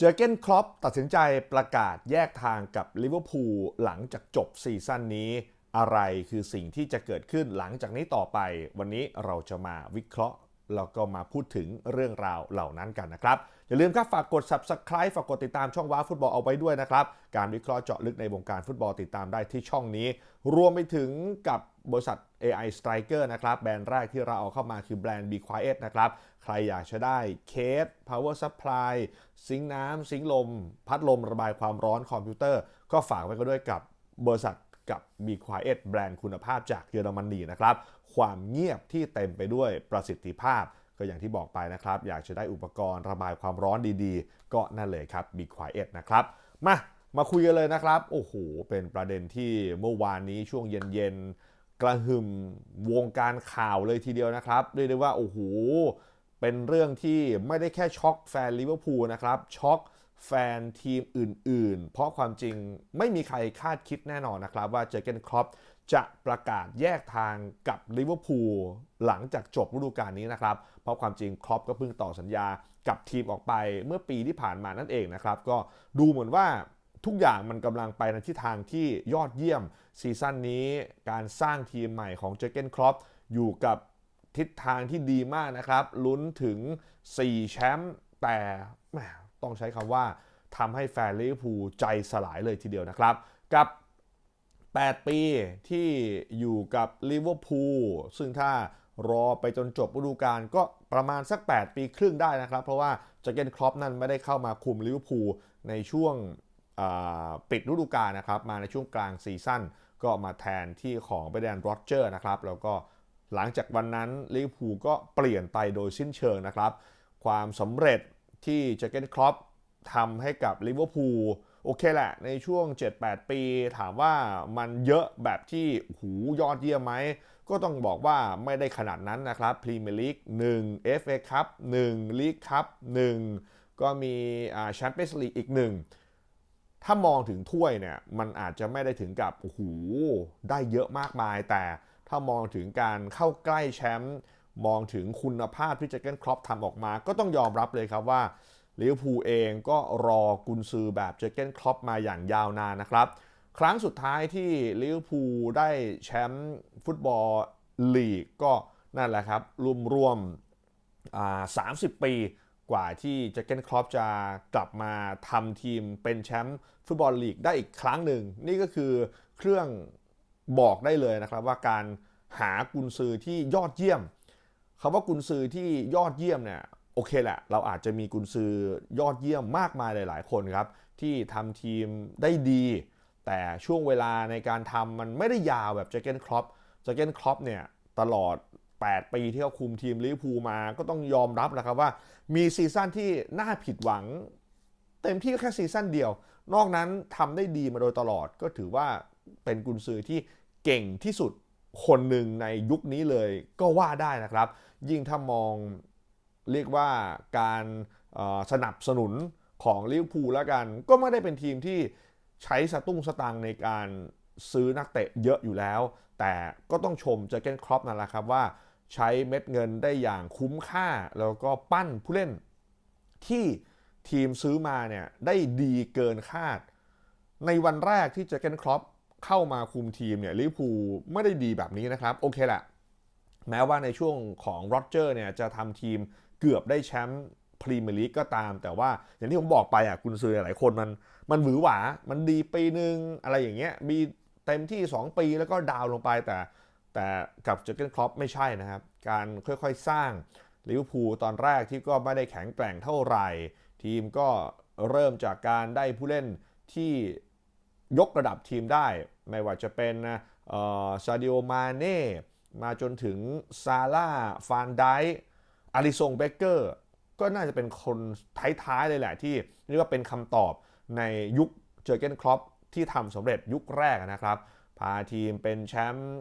เจอเกนครอปตัดสินใจประกาศแยกทางกับลิเวอร์พูลหลังจากจบซีซั่นนี้อะไรคือสิ่งที่จะเกิดขึ้นหลังจากนี้ต่อไป วันนี้เราจะมาวิเคราะห์แล้วก็มาพูดถึงเรื่องราวเหล่านั้นกันนะครับ อย่าลืมครับฝากกด subscribe ฝากกดติดตามช่องว้าฟุตบอลเอาไว้ด้วยนะครับ การวิเคราะห์เจาะลึกในวงการฟุตบอลติดตามได้ที่ช่องนี้ รวมไปถึงกับบริษัท AI Striker นะครับ แบรนด์แรกที่เราเอาเข้ามาคือแบรนด์ Be Quiet นะครับ ใครอยากจะได้เคส power supply ซิงน้ำซิงลม พัดลมระบายความร้อนคอมพิวเตอร์ ก็ฝากไว้ก็ด้วยกับบริษัทกับ Be Quiet แบรนด์คุณภาพจากเยอรมนีนะครับ ความเงียบที่เต็มไปด้วยประสิทธิภาพ ก็อย่างที่บอกไปนะครับ อยากจะได้อุปกรณ์ระบายความร้อนดีๆ ก็นั่นเลยครับ Be Quiet นะครับ มามาคุยกันเลยนะครับ โอ้โห เป็นประเด็นที่เมื่อวานนี้ช่วงเย็นๆ กระหึ่มวงการข่าวเลยทีเดียวนะครับเรียกได้ว่าโอ้โหเป็นเรื่องที่ไม่ได้แค่ช็อกแฟนลิเวอร์พูลนะครับช็อกแฟนทีมอื่น ๆ เพราะความจริงไม่มีใครคาดคิดแน่นอนนะครับ ว่าเจอเกนครอปจะประกาศแยกทางกับลิเวอร์พูลหลังจากจบฤดูกาลนี้นะครับ เพราะความจริงครอปก็เพิ่งต่อสัญญากับทีมออกไปเมื่อปีที่ผ่านมานั่นเองนะครับ ก็ดูเหมือนว่า ทุกอย่างมันกำลังไปในทิศทางที่ยอดเยี่ยมซีซั่นนี้การสร้างทีมใหม่ของเจอเกนครอปอยู่กับทิศทางที่ดีมากนะครับ ลุ้นถึง 4 แชมป์แต่แต้องใช้คำว่าทำให้แฟนลิเวอร์พูลใจสลายเลยทีเดียวนะครับ กับ 8 ปีที่อยู่กับลิเวอร์พูลซึ่งถ้ารอไปจนจบฤดูกาลก็ประมาณสัก 8 ปีครึ่งได้นะครับ เพราะว่าเจเกนครอปนั้นไม่ได้เข้ามาคุมลิเวอร์พูลในช่วง ปิดฤดูกาลนะครับ มาในช่วงกลางซีซั่นก็มาแทนที่ของเบแดนโรเจอร์นะครับ แล้วก็หลังจากวันนั้นลิเวอร์พูลก็เปลี่ยนไปโดยสิ้นเชิงนะครับ ความสำเร็จที่เจเกนครอปทำให้กับลิเวอร์พูลโอเคแหละ ในช่วง 7-8 ปี ถามว่ามันเยอะแบบที่หูยอดเยี่ยมไหม ก็ต้องบอกว่าไม่ได้ขนาดนั้นนะครับพรีเมียร์ลีก1 FA คัพ1ลีกคัพ1ก็มีแชมเปี้ยนส์ลีกอีก 1 ถ้ามองถึงถ้วยเนี่ยมันอาจจะไม่ได้ถึงกับโอ้โหได้เยอะมากมาย แต่ถ้ามองถึงการเข้าใกล้แชมป์มองถึงคุณภาพที่เจเกนครอปทำออกมา ก็ต้องยอมรับเลยครับว่าลิเวอร์พูลเองก็รอกุนซือแบบเจเกนครอปมาอย่างยาวนานนะครับ ครั้งสุดท้ายที่ลิเวอร์พูลได้แชมป์ฟุตบอลลีกก็นั่นแหละครับรวมๆอ่า30 ปี กว่าที่เจเกนครอปจะกลับมาทำทีมเป็นแชมป์ฟุตบอลลีกได้อีกครั้งหนึ่ง นี่ก็คือเครื่องบอกได้เลยนะครับว่าการหากุนซือที่ยอดเยี่ยมคำว่ากุนซือที่ยอดเยี่ยมเนี่ยโอเคแหละ เราอาจจะมีกุนซือยอดเยี่ยมมากมายหลาย ๆ คนครับ ที่ทำทีมได้ดี แต่ช่วงเวลาในการทำมันไม่ได้ยาวแบบเจเกนครอปเจเกนครอปเนี่ยตลอด 8 ปีที่เขาคุมทีมลิเวอร์พูลมาก็ต้องยอมรับนะครับว่า มีซีซั่นที่น่าผิดหวัง เต็มที่แค่ซีซั่นเดียว นอกนั้นทำได้ดีมาโดยตลอดก็ถือว่าเป็นกุนซือที่เก่งที่สุดคนหนึ่งในยุคนี้เลยก็ว่าได้นะครับ ยิ่งถ้ามองเรียกว่าการสนับสนุนของลิเวอร์พูลแล้วกัน ก็ไม่ได้เป็นทีมที่ใช้สตุ้งสตางในการซื้อนักเตะเยอะอยู่แล้ว แต่ก็ต้องชมเจเกนครอปนั่นแหละครับว่า ใช้เม็ดเงินได้อย่างคุ้มค่า แล้วก็ปั้นผู้เล่นที่ทีมซื้อมาเนี่ยได้ดีเกินคาด ในวันแรกที่เจเกนครอปเข้ามาคุมทีมเนี่ยลิเวอร์พูไม่ได้ดีแบบนี้นะครับ โอเคแหละแม้ว่าในช่วงของโรเจอร์เนี่ยจะทำทีมเกือบได้แชมป์พรีเมียร์ลีกก็ตาม แต่ว่าอย่างที่ผมบอกไปอะคุณซื้อหลายคนมันมันหวือหวา มันดีปีหนึ่งอะไรอย่างเงี้ยมีเต็มที่ 2 ปีแล้วก็ดาวลงไปแต่ แต่กับเจอเกนครอปไม่ใช่นะครับ การค่อยๆสร้างลิเวอร์พูลตอนแรกที่ก็ไม่ได้แข็งแกร่งเท่าไหร่ ทีมก็เริ่มจากการได้ผู้เล่นที่ยกระดับทีมได้ ไม่ว่าจะเป็นซาดิโอมาเน่มาจนถึงซาร่าฟานไดอาริซงเบเกอร์ก็น่าจะเป็นคนท้ายๆเลยแหละที่เรียกว่าเป็นคำตอบในยุคเจอเกนครอปที่ทำสำเร็จยุคแรกนะครับ พาทีมเป็นแชมป์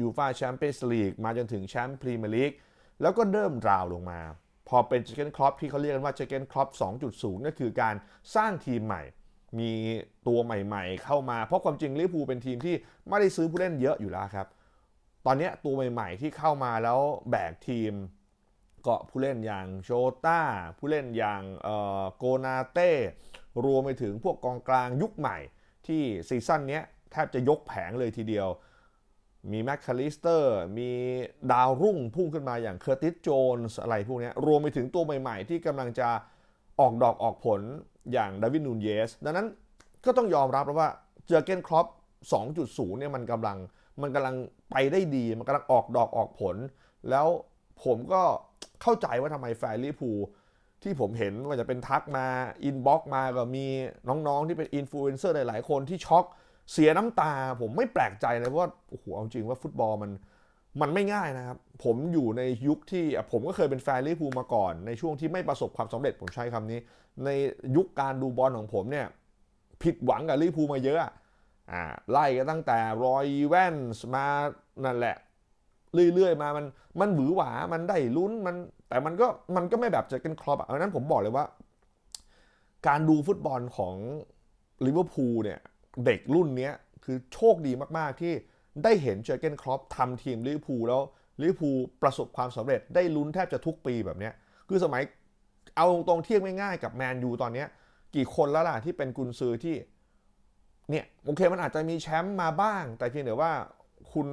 ยูฟาแชมเปี้ยนส์ลีกมาจนถึงแชมป์พรีเมียร์ลีกแล้วก็เริ่มราวลงมา พอเป็นเจเกนครอปที่เขาเรียกกันว่าเจเกนครอป2.0 ก็คือการสร้างทีมใหม่ มีตัวใหม่ๆ เข้ามา เพราะความจริงลิเวอร์พูลเป็นทีมที่ไม่ได้ซื้อผู้เล่นเยอะอยู่แล้วครับ ตอนนี้ตัวใหม่ๆ ที่เข้ามาแล้วแบกทีมเก็ผู้เล่นอย่างโชต้าผู้เล่นอย่างโกนาเต้รวมไปถึงพวกกองกลางยุคใหม่ที่ซีซั่นนี้แทบจะยกแผงเลยทีเดียว มีแมคคาลิสเตอร์ มีดาวรุ่งพุ่งขึ้นมาอย่างเคอร์ติสโจนส์อะไรพวกนี้รวมไปถึงตัวใหม่ๆ ที่กำลังจะออกดอกออกผลอย่างดาวิดนูนเยส ดังนั้นก็ต้องยอมรับแล้วว่าเจอเกนครอป2.0 เนี่ยมันกำลังมันกำลังไปได้ดี มันกำลังออกดอกออกผล แล้วผมก็เข้าใจว่าทำไมแฟนลิพูที่ผมเห็นว่าจะเป็นทักมาอินบ็อกมาก็มีน้องๆที่เป็นอินฟลูเอนเซอร์หลายๆ คนที่ช็อก เสียน้ำตาผมไม่แปลกใจเลยเพราะว่าโอ้โหเอาจริงว่าฟุตบอลมันมันไม่ง่ายนะครับ ผมอยู่ในยุคที่ผมก็เคยเป็นแฟนลิเวอร์พูลมาก่อน ในช่วงที่ไม่ประสบความสำเร็จผมใช้คำนี้ ในยุคการดูบอลของผมเนี่ยผิดหวังกับลิเวอร์พูลมาเยอะอ่าไล่กันตั้งแต่รอยแวนส์มานั่นแหละ เรื่อยๆมามันมันหวือหวา มันได้ลุ้นมันแต่มันก็มันก็ไม่แบบเจอกันครอปอะดังนั้นผมบอกเลยว่า การดูฟุตบอลของลิเวอร์พูลเนี่ย เด็กรุ่นนี้คือโชคดีมาก ๆ ที่ได้เห็นเจอเกนครอปทำทีมลิเวอร์พูลแล้วลิเวอร์พูลประสบความสำเร็จได้ลุ้นแทบจะทุกปีแบบนี้คือสมัยเอาตรงๆเทียบง่ายๆกับแมนยูตอนนี้กี่คนแล้วล่ะที่เป็นกุนซือที่เนี่ยโอเคมันอาจจะมีแชมป์มาบ้าง แต่เพียงแต่ว่าคุณ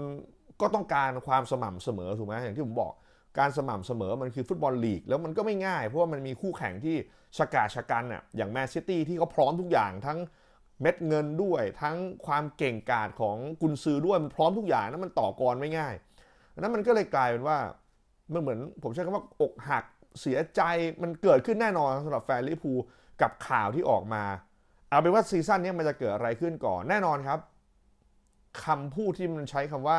ก็ต้องการความสม่ำเสมอถูกไหมอย่างที่ผมบอกการสม่ำเสมอมันคือฟุตบอลลีก แล้วมันก็ไม่ง่าย เพราะว่ามันมีคู่แข่งที่ชะกาชะกันน่ะอย่างแมนซิตี้ที่เขาพร้อมทุกอย่างทั้ง เม็ดเงินด้วยทั้งความเก่งกาจของกุนซือด้วยมันพร้อมทุกอย่างนั้นมันต่อกรไม่ง่ายนั้นมันก็เลยกลายเป็นว่ามันเหมือนผมใช้คำว่าอกหักเสียใจมันเกิดขึ้นแน่นอนสำหรับแฟนลิเวอร์พูลกับข่าวที่ออกมา เอาเป็นว่าซีซั่นนี้มันจะเกิดอะไรขึ้นก่อนแน่นอนครับคำพูดที่มันใช้คำว่า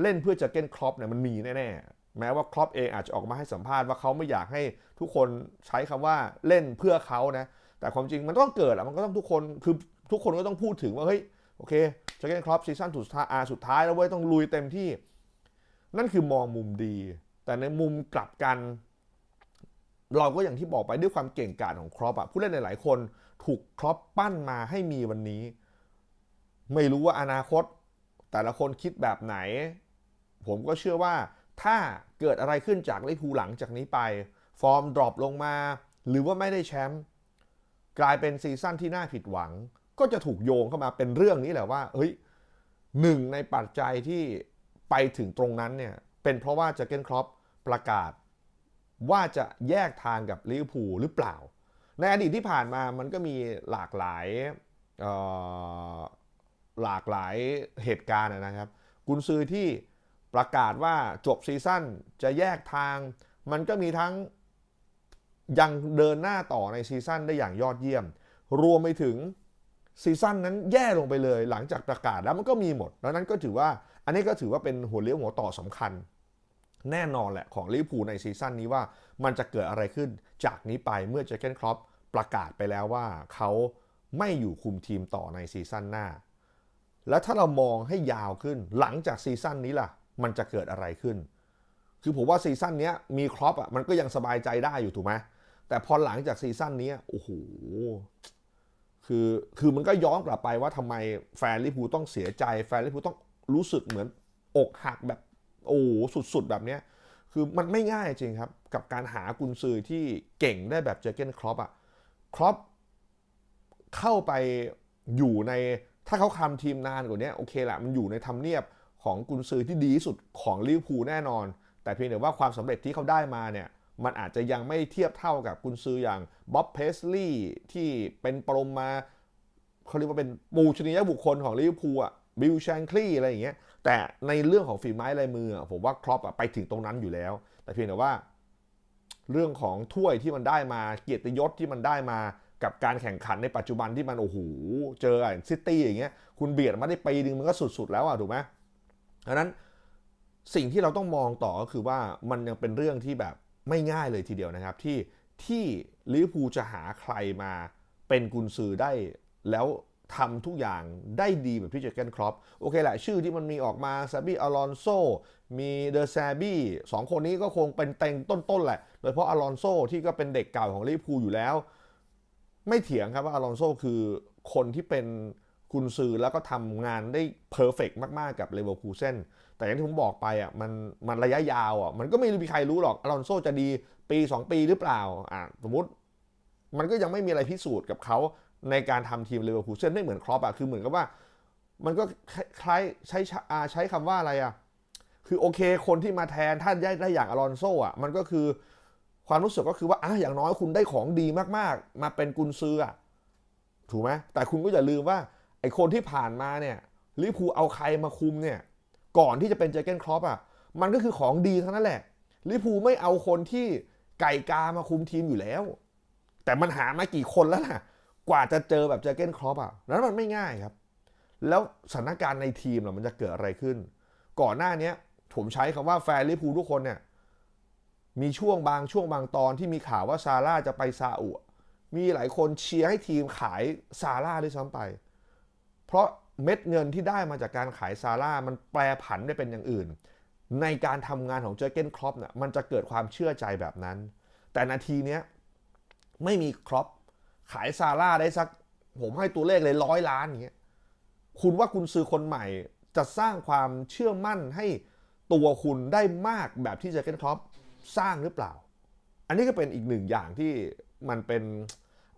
เล่นเพื่อจะเก้นครอปเนี่ยมันมีแน่ๆแม้ว่าครอปเองอาจจะออกมาให้สัมภาษณ์ว่าเขาไม่อยากให้ทุกคนใช้คำว่าเล่นเพื่อเขานะแต่ความจริงมันต้องเกิดอะมันก็ต้องทุกคนคือ ทุกคนก็ต้องพูดถึงว่าเฮ้ยโอเคจะเก้นครอปซีซั่นสุดท้ายอาสุดท้ายแล้วเว้ยต้องลุยเต็มที่ นั่นคือมองมุมดี แต่ในมุมกลับกัน เราก็อย่างที่บอกไปด้วยความเก่งกาจของครอปอะผู้เล่นหลายๆคนถูกครอปปั้นมาให้มีวันนี้ ไม่รู้ว่าอนาคต แต่ละคนคิดแบบไหน ผมก็เชื่อว่าถ้าเกิดอะไรขึ้นจากลิพูหลังจากนี้ไป ฟอร์มดรอปลงมา หรือว่าไม่ได้แชมป์กลายเป็นซีซั่นที่น่าผิดหวัง ก็จะถูกโยงเข้ามาเป็นเรื่องนี้แหละว่าเฮ้ยหนึ่งในปัจจัยที่ไปถึงตรงนั้นเนี่ยเป็นเพราะว่าเจเกนครอปประกาศ ว่าจะแยกทางกับลิเวอร์พูลหรือเปล่า ในอดีตที่ผ่านมามันก็มีหลากหลายหลากหลายเหตุการณ์นะครับ กุนซือที่ประกาศว่าจบซีซั่นจะแยกทาง มันก็มีทั้งยังเดินหน้าต่อในซีซั่นได้อย่างยอดเยี่ยม รวมไปถึง ซีซั่นนั้นแย่ลงไปเลยหลังจากประกาศแล้วมันก็มีหมดแล้วนั้นก็ถือว่าอันนี้ก็ถือว่าเป็นหัวเลี้ยวหัวต่อสำคัญ แน่นอนแหละของลิเวอร์พูลในซีซั่นนี้ว่ามันจะเกิดอะไรขึ้นจากนี้ไปเมื่อเจเกนครอปประกาศไปแล้วว่าเขาไม่อยู่คุมทีมต่อในซีซั่นหน้า แล้วถ้าเรามองให้ยาวขึ้นหลังจากซีซั่นนี้ล่ะ มันจะเกิดอะไรขึ้น คือผมว่าซีซั่นนี้มีครอปอะมันก็ยังสบายใจได้อยู่ถูกไหมแต่พอหลังจากซีซั่นนี้โอ้โห คือคือมันก็ย้อนกลับไปว่าทำไมแฟนลิพูต้องเสียใจ แฟนลิพูต้องรู้สึกเหมือนอกหักแบบโอ้สุดๆ แบบนี้คือมันไม่ง่ายจริงครับ กับการหากุนซือที่เก่งได้แบบเจอเกนครอปอะครอปเข้าไปอยู่ในถ้าเขาคำทีมนานกว่านี้โอเคแหละมันอยู่ในทำเนียบของกุนซือที่ดีที่สุดของลิเวอร์พูลแน่นอน แต่เพียงแต่ว่าความสำเร็จที่เขาได้มาเนี่ย มันอาจจะยังไม่เทียบเท่ากับกุนซืออย่างบ๊อบเพสลีย์ที่เป็นปรมมาเขาเรียกว่าเป็นปูชนียบุคคลของลิเวอร์พูลอะบิลแชงคลีอะไรอย่างเงี้ยแต่ในเรื่องของฝีไม้ลายมือผมว่าครอปไปถึงตรงนั้นอยู่แล้ว แต่เพียงแต่ว่า เรื่องของถ้วยที่มันได้มาเกียรติยศที่มันได้มากับการแข่งขันในปัจจุบันที่มันโอ้โหเจออซิตี้อย่างเงี้ยคุณเบียดมาได้ปีนึงมันก็สุดๆแล้วอะถูกไหมดังนั้นสิ่งที่เราต้องมองต่อก็คือว่ามันยังเป็นเรื่องที่แบบ ไม่ง่ายเลยทีเดียวนะครับ ที่ที่ลิเวอร์พูลจะหาใครมาเป็นกุนซือได้แล้วทำทุกอย่างได้ดีแบบที่เจเกนครอปโอเคแหละชื่อที่มันมีออกมาซาบี้อลอนโซมีเดอแซบี้สองคนนี้ก็คงเป็นเต็งต้นๆแหละ โดยเฉพาะอลอนโซที่ก็เป็นเด็กเก่าของลิเวอร์พูลอยู่แล้ว ไม่เถียงครับว่าอลอนโซคือคนที่เป็นกุนซือแล้วก็ทำงานได้เพอร์เฟกมาก ๆ กับเลเวอร์พูเซน แต่อย่างที่ผมบอกไปอะมันมันระยะยาวอะมันก็ไม่มีใครรู้หรอกอลอนโซจะดีปี 2 ปีหรือเปล่าอะสมมติ มันก็ยังไม่มีอะไรพิสูจน์กับเขาในการทำทีมเลเวอร์พูลเช่นไม่เหมือนครอปอะคือเหมือนกับว่า มันก็คล้ายใช้ใช้คำว่าอะไรอะคือโอเค คนที่มาแทนท่านได้ได้อย่างอลอนโซอะมันก็คือความรู้สึกก็คือว่าอะอย่างน้อยคุณได้ของดีมากๆ มาเป็นกุนซืออะถูกไหมแต่คุณก็อย่าลืมว่าไอคนที่ผ่านมาเนี่ยลิพูเอาใครมาคุมเนี่ย ก่อนที่จะเป็นเจเกนครอปอะมันก็คือของดีทั้งนั้นแหละลิพูไม่เอาคนที่ไก่กามาคุมทีมอยู่แล้ว แต่มันหามากี่คนแล้วนะกว่าจะเจอแบบเจเกนครอปอะนั้นมันไม่ง่ายครับ แล้วสถานการณ์ในทีมล่ะมันจะเกิดอะไรขึ้น ก่อนหน้านี้ผมใช้คำว่าแฟนลิพูทุกคนเนี่ยมีช่วงบางช่วงบางตอนที่มีข่าวว่าซาร่าจะไปซาอุมีหลายคนเชียร์ให้ทีมขายซาร่าด้วยซ้ำไป เพราะ เม็ดเงินที่ได้มาจากการขายซาร่ามันแปรผันได้เป็นอย่างอื่น ในการทำงานของเจอเกนครอปเนี่ยมันจะเกิดความเชื่อใจแบบนั้น แต่นาทีเนี้ยไม่มีครอปขายซาร่าได้สัก ผมให้ตัวเลขเลยร้อยล้านอย่างเงี้ยคุณว่าคุณซื้อคนใหม่จะสร้างความเชื่อมั่นให้ตัวคุณได้มากแบบที่เจอเกนครอปสร้างหรือเปล่า อันนี้ก็เป็นอีกหนึ่งอย่างที่มันเป็น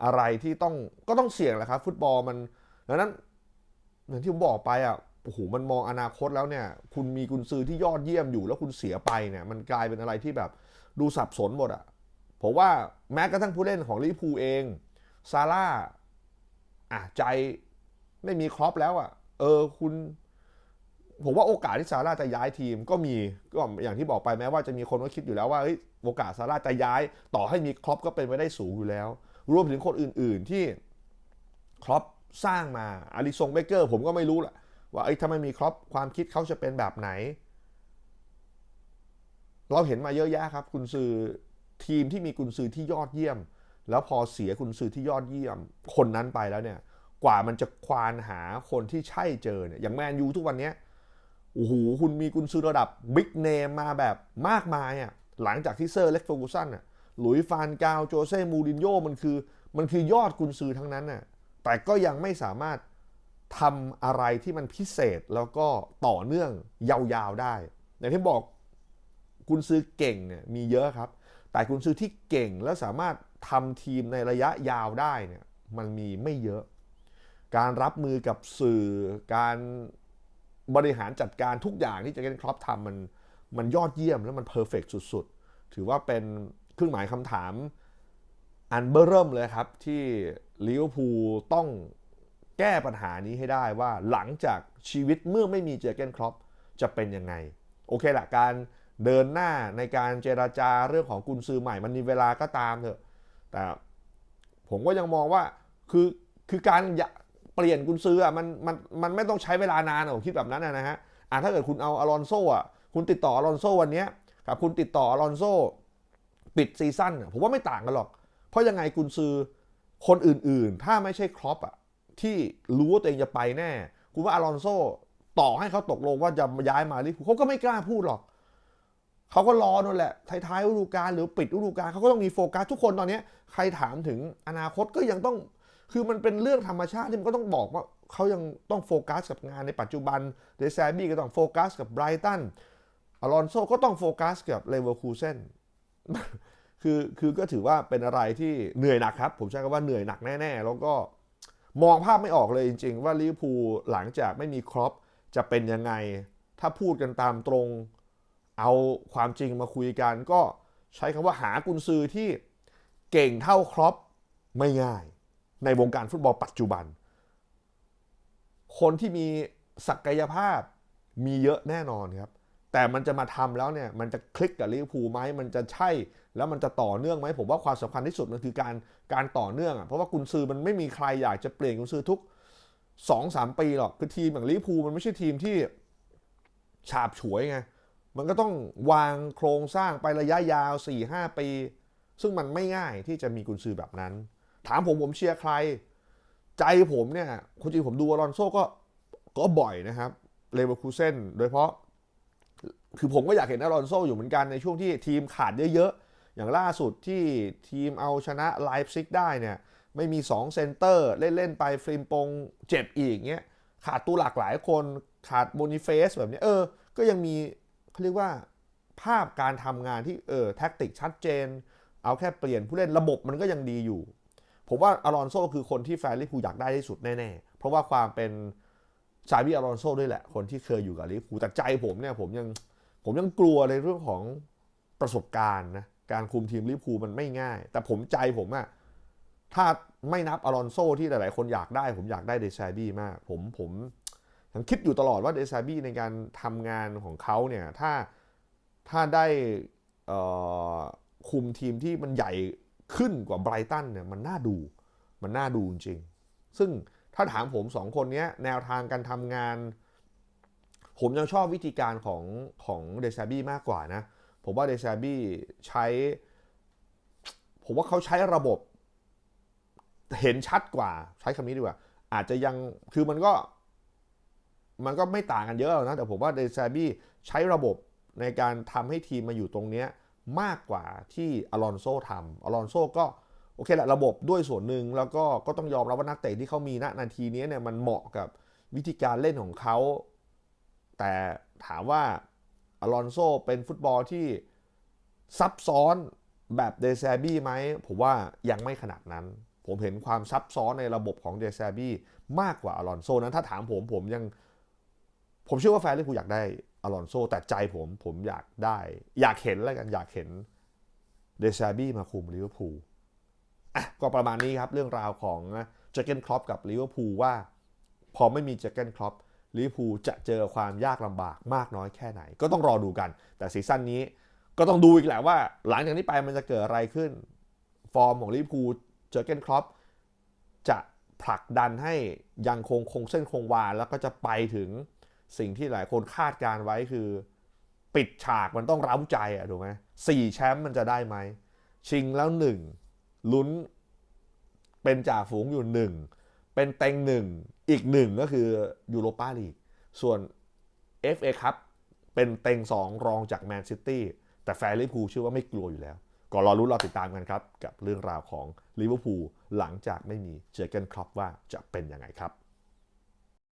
อะไรที่ต้องก็ต้องเสี่ยงแหละครับ ฟุตบอลมันดังนั้น อย่างที่ผมบอกไปอะโอ้โหมันมองอนาคตแล้วเนี่ย คุณมีกุนซือที่ยอดเยี่ยมอยู่ แล้วคุณเสียไปเนี่ย มันกลายเป็นอะไรที่แบบดูสับสนหมดอะผมว่าแม้กระทั่งผู้เล่นของลิพูเองซาร่าอะใจไม่มีครอปแล้วอะ เออคุณ ผมว่าโอกาสที่ซาร่าจะย้ายทีมก็มีก็อย่างที่บอกไปแม้ว่าจะมีคนก็คิดอยู่แล้วว่าโอกาสซาร่าจะย้าย ต่อให้มีครอปก็เป็นไปได้สูงอยู่แล้ว รวมถึงคนอื่น ๆ ที่ครอป สร้างมาอาริซงเบเกอร์ผมก็ไม่รู้แหละว่าไอ้ถ้าไม่มีครอปความคิดเขาจะเป็นแบบไหน เราเห็นมาเยอะแยะครับคุณซือทีมที่มีกุนซือที่ยอดเยี่ยม แล้วพอเสียกุนซือที่ยอดเยี่ยม คนนั้นไปแล้วเนี่ย กว่ามันจะควานหาคนที่ใช่เจอเนี่ยอย่างแมนยูทุกวันนี้โอ้โหคุณมีกุนซือระดับบิ๊กเนมมาแบบมากมายอะหลังจากที่เซอร์เล็กเฟอร์กูสันอะหลุยฟานกาวโจเซ่มูรินโญ่มันคือ มันคือยอดกุนซือทั้งนั้นน่ะ แต่ก็ยังไม่สามารถทำอะไรที่มันพิเศษแล้วก็ต่อเนื่องยาวๆได้ อย่างที่บอกกุนซือเก่งเนี่ยมีเยอะครับ แต่กุนซือที่เก่งแล้วสามารถทำทีมในระยะยาวได้เนี่ยมันมีไม่เยอะ การรับมือกับสื่อการบริหารจัดการทุกอย่างที่เจะเกนครอปทำมันมันยอดเยี่ยมแล้วมันเพอร์เฟกสุดๆ ถือว่าเป็นเครื่องหมายคำถาม อันเบอร์เริ่มเลยครับ ที่ลิเวอร์พูลต้องแก้ปัญหานี้ให้ได้ว่าหลังจากชีวิตเมื่อไม่มีเจอเกนครอปจะเป็นยังไง โอเคละการเดินหน้าในการเจราจาเรื่องของกุนซือใหม่มันมีเวลาก็ตามเถอะ แต่ผมก็ยังมองว่าคือคือการเปลี่ยนกุนซืออะมันมันมันไม่ต้องใช้เวลานานผมคิดแบบนั้นนะฮะอะถ้าเกิดคุณเอาอลอนโซอะคุณติดต่ออลอนโซวันนี้กับคุณติดต่ออลอนโซปิดซีซั่นผมว่าไม่ต่างกันหรอก เพราะยังไงกุนซือคนอื่นๆ ถ้าไม่ใช่ครอปอะที่รู้ว่าตัวเองจะไปแน่คุณว่าอลอนโซต่อให้เขาตกลงว่าจะย้ายมาลิเวอร์พูเขาก็ไม่กล้าพูดหรอกเขาก็รอนั่นแหละท้ายๆฤดูกาลหรือปิดฤดูกาลเขาก็ต้องมีโฟกัสทุกคนตอนนี้ใครถามถึงอนาคตก็ยังต้องคือมันเป็นเรื่องธรรมชาติที่มันก็ต้องบอกว่าเขายังต้องโฟกัสกับงานในปัจจุบันเดซแซบี้ก็ต้องโฟกัสกับไบรตันอลอนโซก็ต้องโฟกัสกับเลเวอร์คูเซน คือคือก็ถือว่าเป็นอะไรที่เหนื่อยหนักครับ ผมใช้คำว่าเหนื่อยหนักแน่ๆ แล้วก็มองภาพไม่ออกเลยจริง ๆ ว่าลิเวอร์พูลหลังจากไม่มีครอปจะเป็นยังไง ถ้าพูดกันตามตรงเอาความจริงมาคุยกัน ก็ใช้คำว่าหากุนซือที่เก่งเท่าครอปไม่ง่าย ในวงการฟุตบอลปัจจุบัน คนที่มีศักยภาพมีเยอะแน่นอนครับ แต่มันจะมาทำแล้วเนี่ยมันจะคลิกกับลิเวอร์พูลไหมมันจะใช่ แล้วมันจะต่อเนื่องไหมผมว่าความสำคัญที่สุดมันคือการการต่อเนื่องอะเพราะว่ากุนซือมันไม่มีใครอยากจะเปลี่ยนกุนซือทุก2-3ปีหรอกคือทีมอย่างลิเวอร์พูลมันไม่ใช่ทีมที่ฉาบฉวยไงมันก็ต้องวางโครงสร้างไประยะยาว 4-5 ปี ซึ่งมันไม่ง่ายที่จะมีกุนซือแบบนั้น ถามผมผมเชียร์ใคร ใจผมเนี่ยคนจริงผมดูอลอนโซก็ก็บ่อยนะครับเลเวอร์คูเซนโดยเฉพาะ คือผมก็อยากเห็นอลอนโซอยู่เหมือนกันในช่วงที่ทีมขาดเยอะๆ อย่างล่าสุดที่ทีมเอาชนะไลฟ์ซิกได้เนี่ยไม่มี 2 เซนเตอร์ เล่น ๆ ไปฟริมปงเจ็บอีกเงี้ยขาดตัวหลากหลายคนขาดโบนิเฟสแบบนี้เออ ก็ยังมีเขาเรียกว่าภาพการทำงานที่เออแท็กติกชัดเจน เอาแค่เปลี่ยนผู้เล่นระบบมันก็ยังดีอยู่ ผมว่าอลอนโซคือคนที่แฟนลิเวอร์พูอยากได้ที่สุดแน่ๆ เพราะว่าความเป็นซาบิอลอนโซด้วยแหละ คนที่เคยอยู่กับลิเวอร์พูแต่ใจผมเนี่ยผมยัง ผมยังกลัวในเรื่องของประสบการณ์นะการคุมทีมลิเวอร์พูลมันไม่ง่าย แต่ผมใจผมอะถ้าไม่นับอลอนโซที่หลายๆ คนอยากได้ ผมอยากได้เดซาบี้มาก ผมผมยังคิดอยู่ตลอดว่าเดซาบี้ในการทำงานของเขาเนี่ยถ้าถ้าได้คุมทีมที่มันใหญ่ขึ้นกว่าไบรตันเนี่ยมันน่าดูมันน่าดูจริง ซึ่งถ้าถามผมสองคนนี้แนวทางการทำงาน ผมยังชอบวิธีการของของเดซาบี้มากกว่านะ ผมว่าเดซาบี้ใช้ ผมว่าเขาใช้ระบบเห็นชัดกว่า ใช้คำนี้ดีกว่า อาจจะยังคือมันก็มันก็ไม่ต่างกันเยอะนะ แต่ผมว่าเดซาบี้ใช้ระบบในการทำให้ทีมมาอยู่ตรงเนี้ยมากกว่าที่อลอนโซทำอลอนโซก็โอเคแหละระบบด้วยส่วนหนึ่งแล้วก็ก็ต้องยอมรับว่านักเตะที่เขามีณนาทีนี้เนี่ยมันเหมาะกับวิธีการเล่นของเขา แต่ถามว่าอลอนโซเป็นฟุตบอลที่ซับซ้อนแบบเดซาบี้ไหมผมว่ายังไม่ขนาดนั้น ผมเห็นความซับซ้อนในระบบของเดซาบี้มากกว่าอลอนโซนั้นถ้าถามผมผมยัง ผมเชื่อว่าแฟนลิเวอร์พูลอยากได้อลอนโซแต่ใจผมผมอยากได้ อยากเห็นแล้วกันอยากเห็นเดซาบี้มาคุมลิเวอร์พูลอะก็ประมาณนี้ครับเรื่องราวของเจเกนครอปกับลิเวอร์พูลว่า พอไม่มีเจเกนครอป ลิเวอร์พูลจะเจอความยากลำบากมากน้อยแค่ไหน ก็ต้องรอดูกัน แต่ซีซั่นนี้ก็ต้องดูอีกแหละว่า หลังจากนี้ไปมันจะเกิดอะไรขึ้น ฟอร์มของลิเวอร์พูลเจอเกนครอปจะผลักดันให้ยังคงคงเส้นคงวาแล้วก็จะไปถึงสิ่งที่หลายคนคาดการไว้คือ ปิดฉากมันต้องร้าใจอะถูกไหมสี่แชมป์มันจะได้ไหม ชิงแล้วหนึ่งลุ้นเป็นจ่าฝูงอยู่หนึ่งเป็นเต็งหนึ่ง อีกหนึ่งก็คือยูโรปาลีกส่วน FA ครับเป็นเต็งสองรองจากแมนซิตี้แต่แฟนลิเวอร์พูลเชื่อว่าไม่กลัวอยู่แล้ว ก็รอรุ้นรอติดตามกันครับ กับเรื่องราวของลิเวอร์พูลหลังจากไม่มีเจอร์เกนครอปว่าจะเป็นยังไงครับ